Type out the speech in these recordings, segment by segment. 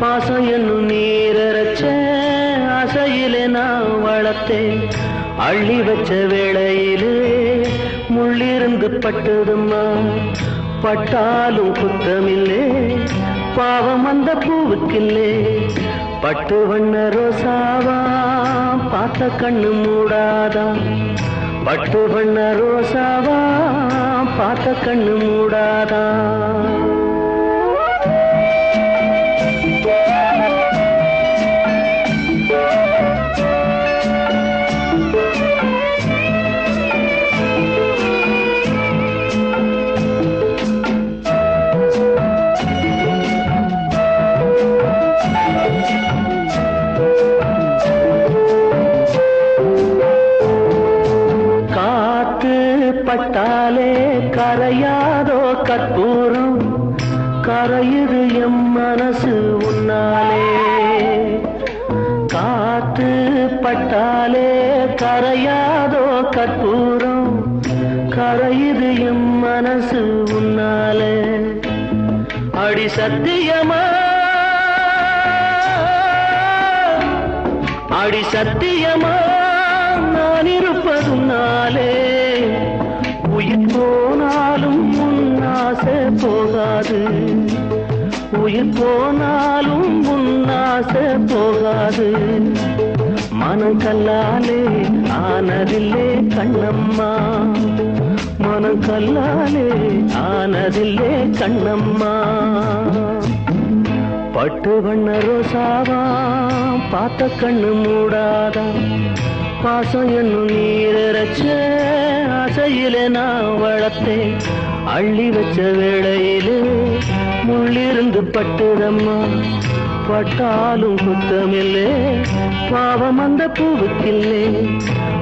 பாசம் என்னும் நீரச்ச ஆசையிலே நான் வளர்த்தேன். அள்ளி வச்ச வேளையிலே முள்ளிருந்து பட்டதும்மா. பட்டாலும் குத்தமில்லே பாவம் அந்த பூவுக்கில்லே. பட்டு வண்ண ரோசாவா பார்த்த கண்ணு மூடாதா பட்டு வண்ண ரோசாவா பார்த்த கண்ணு மூடாதா கரையுது எம் மனசு உன்னாலே. காத்து பட்டாலே கரையாதோ கற்பூரம். கரையுது எம் மனசு உன்னாலே. அடி சத்தியமா? அடி சத்தியமா? நான் இருப்பதுனாலே உயிர் போனாலும் உன்னாசை போகாது. உயிர் போனாலும் உன்னாசை போகாது. மனம் கல்லாலே ஆனதில்லே கண்ணம்மா. மனம் கல்லாலே ஆனதில்லே கண்ணம்மா. பட்டு வண்ண ரோசாவா பார்த்த கண்ணு மூடாதா. பாசம் என்னும் நீரச்ச ஆசையிலே நான் வளர்த்தேன். அள்ளி வச்ச வேளையிலே உள்ளிருந்து பட்டுதம்மா பட்டாலும் குத்தமில்லே. பாவம் அந்த பூவுக்கில்லே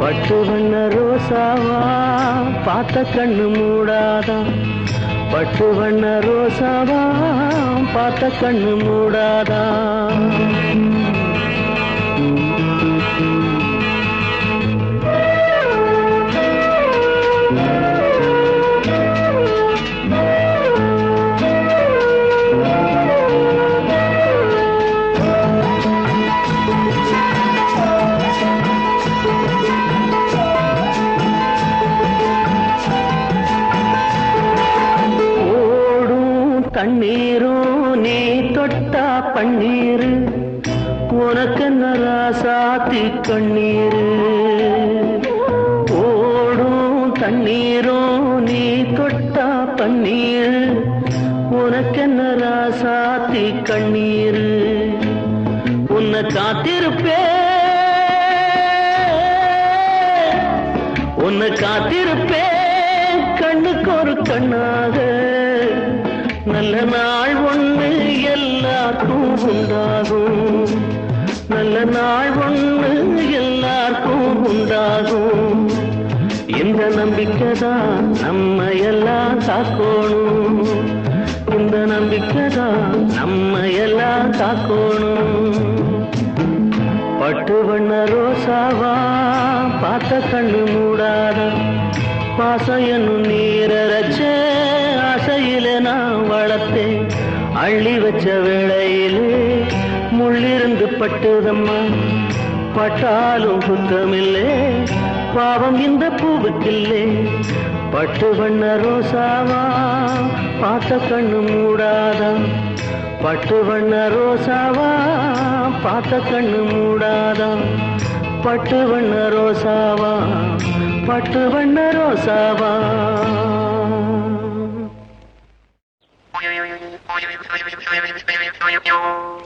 பட்டு வண்ண ரோசாவா பார்த்த கண்ணு மூடாதா. பட்டு வண்ண ரோசாவா பார்த்த கண்ணு மூடாதா. கண்ணீர். ஓடும் தண்ணீரும் நீ தொட்டா பன்னீர். உனக்கென்ன ராசாத்தி கண்ணீர்? உன்னை காத்திருப்பே. உன்னை காத்திருப்பே. கண்ணுக்கு ஒரு கண்ணாக. நல்ல நாள் ஒன்று எல்லாருக்கும் உண்டாகும். நல்ல நாள் ஒன்று உண்டாகும். இந்த நம்பிக்கை தான் நம்ம எல்லாம் காக்கணும் இந்த நம்பிக்கை தான் நம்ம எல்லாம் காக்கணும் பட்டு வண்ண ரோசாவா பார்த்த கண்ணு மூடாத. பாசம் என்னும் நீரச்ச ஆசையில நான் வளர்த்தேன். அள்ளி வச்ச வேளையிலே முள்ளிருந்து பட்டுதம்மா பட்டாலும் குத்தமில்லே பாவம் இந்த பூவுக்கில்லே பட்டு வண்ண ரோசாவா பார்த்த கண்ணு மூடாதா. பட்டு வண்ண ரோசாவா பார்த்த கண்ணு மூடாதா. பட்டு வண்ண ரோசாவா பட்டு வண்ண ரோசாவா. Thank you.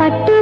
பட்டு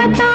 மனதா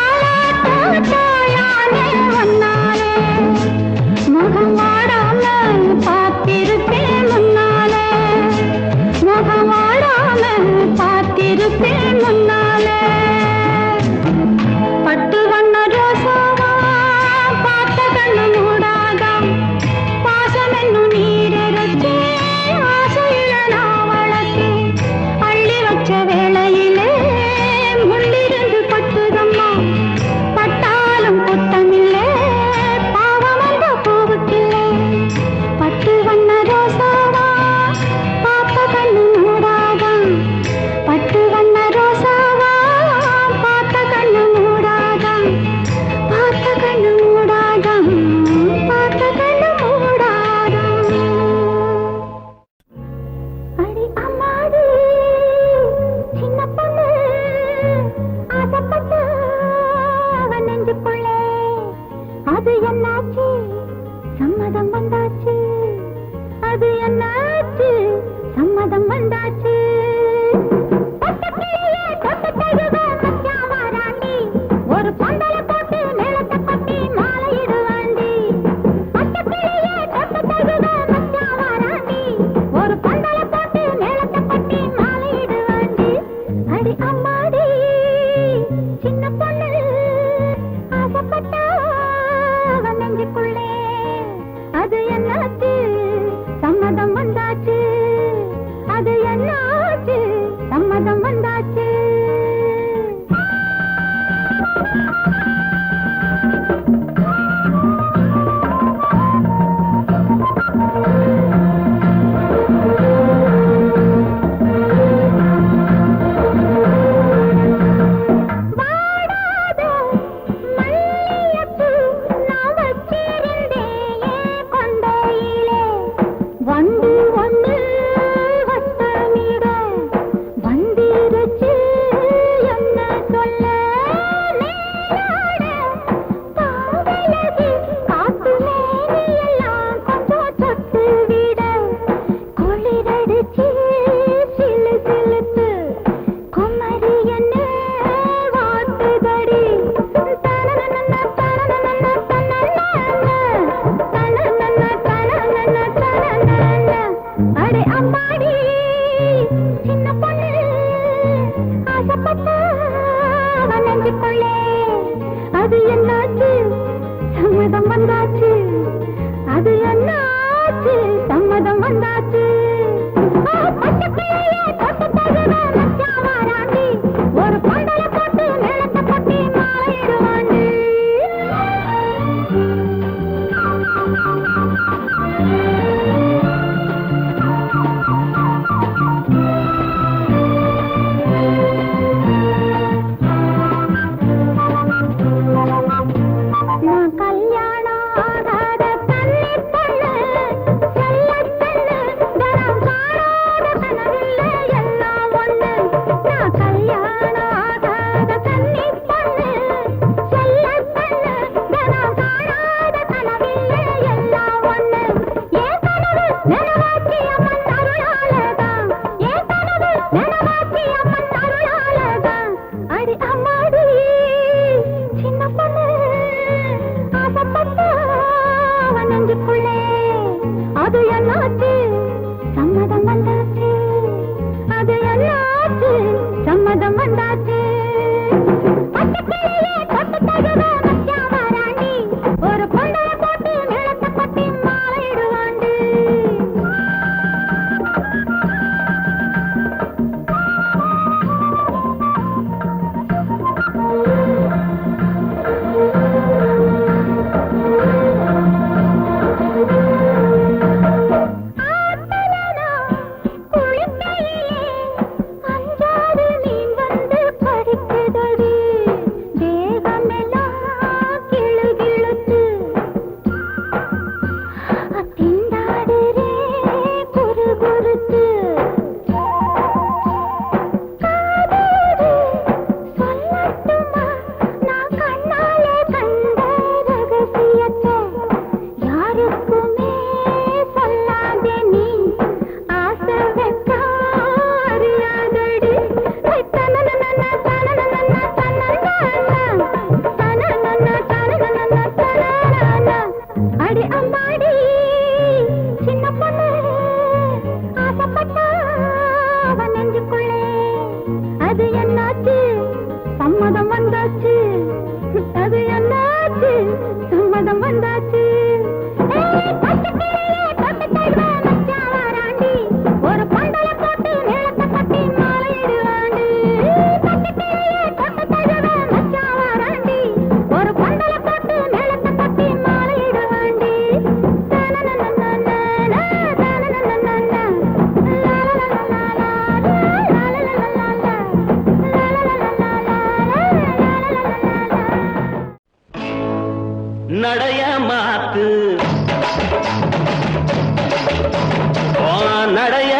நடைய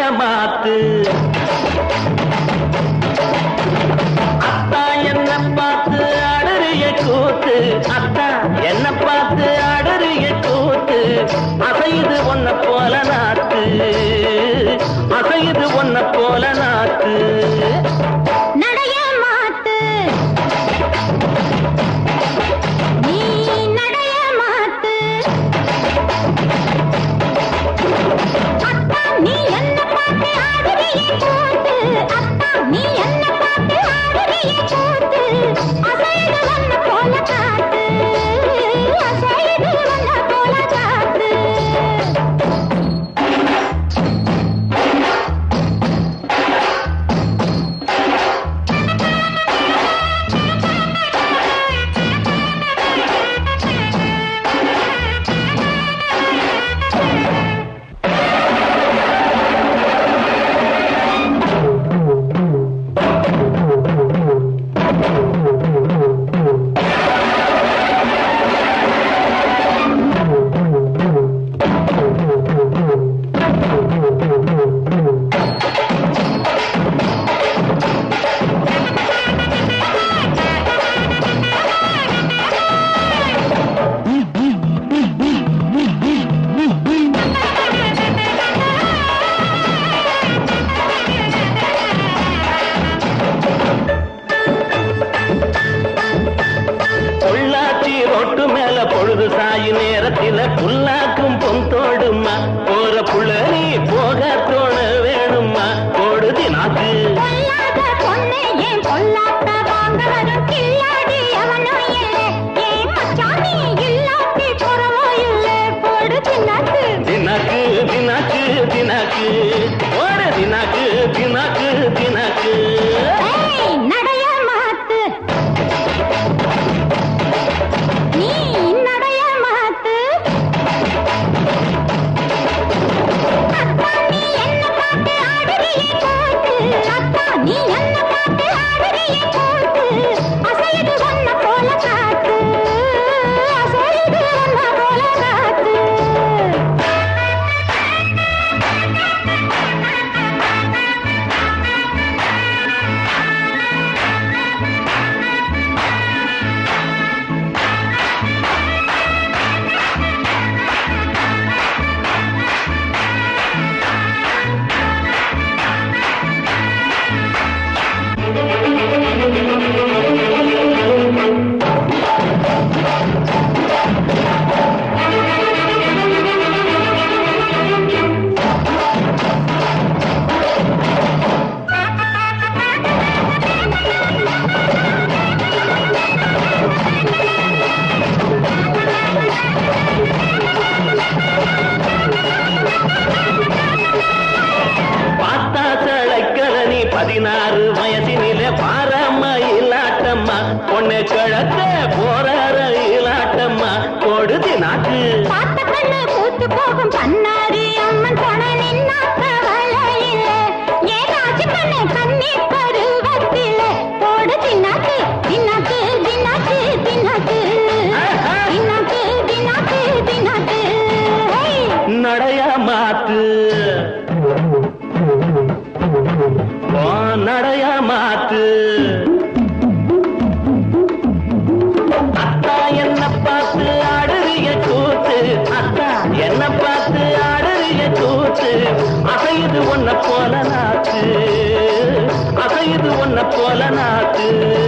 அசையுது ஒன்ன